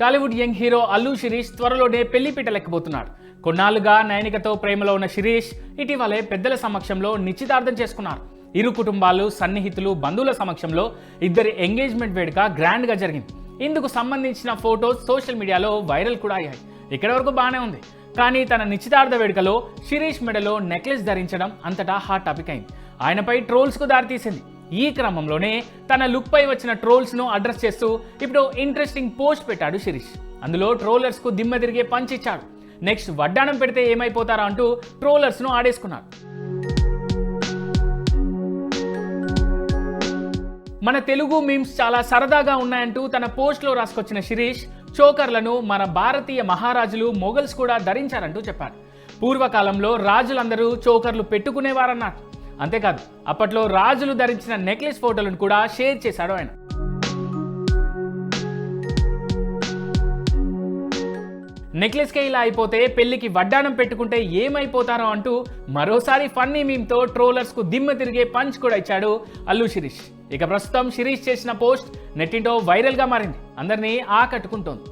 Tollywood young hero Allu Sirish త్వరలోనే పెళ్ళిపీట లెక్కబోతున్నాడు కొన్నాళ్ళుగా నయనికతో ప్రేమలో ఉన్న శిరీష్ ఇటీవలే పెద్దల సమక్షంలో నిశ్చితార్థం చేసుకున్నారు. ఇరు కుటుంబాలు సన్నిహితులు బంధువుల సమక్షంలో ఇద్దరి ఎంగేజ్మెంట్ వేడుక గ్రాండ్గా జరిగింది. ఇందుకు సంబంధించిన ఫోటోస్ సోషల్ మీడియాలో వైరల్ కూడా అయ్యాయి. ఇక్కడ వరకు బాగానే ఉంది. కానీ తన నిశ్చితార్థ వేడుకలో శిరీష్ మెడలో నెక్లెస్ ధరించడం అంతటా హాట్ టాపిక్ అయింది. ఆయనపై ట్రోల్స్కు దారితీసింది. ఈ క్రమంలోనే తన లుక్ పై వచ్చిన ట్రోల్స్ను అడ్రస్ చేస్తూ ఇప్పుడు ఇంట్రెస్టింగ్ పోస్ట్ పెట్టాడు శిరీష్. అందులో ట్రోలర్స్కు దిమ్మ తిరిగే పంచ్ ఇచ్చాడు. నెక్స్ట్ వడ్డాణం పెడితే ఏమైపోతారా అంటూ ట్రోలర్స్ను ఆడేసుకున్నాడు. మన తెలుగు మీమ్స్ చాలా సరదాగా ఉన్నాయంటూ తన పోస్ట్లో రాసుకొచ్చిన శిరీష్ చోకర్లను మన భారతీయ మహారాజులు మొఘల్స్ కూడా ధరించారంటూ చెప్పాడు. పూర్వకాలంలో రాజులందరూ చోకర్లు పెట్టుకునేవారన్నారు. అంతేకాదు అప్పట్లో రాజులు ధరించిన నెక్లెస్ ఫోటోలను కూడా షేర్ చేశాడు ఆయన. నెక్లెస్కే ఇలా అయిపోతే పెళ్ళికి వడ్డాణం పెట్టుకుంటే ఏమైపోతారో అంటూ మరోసారి ఫన్నీ మీమ్తో ట్రోలర్స్కు దిమ్మ తిరిగే పంచ్ కూడా ఇచ్చాడు అల్లు శిరీష్. ఇక ప్రస్తుతం శిరీష్ చేసిన పోస్ట్ నెట్టింటో వైరల్గా మారింది. అందరినీ ఆకట్టుకుంటోంది.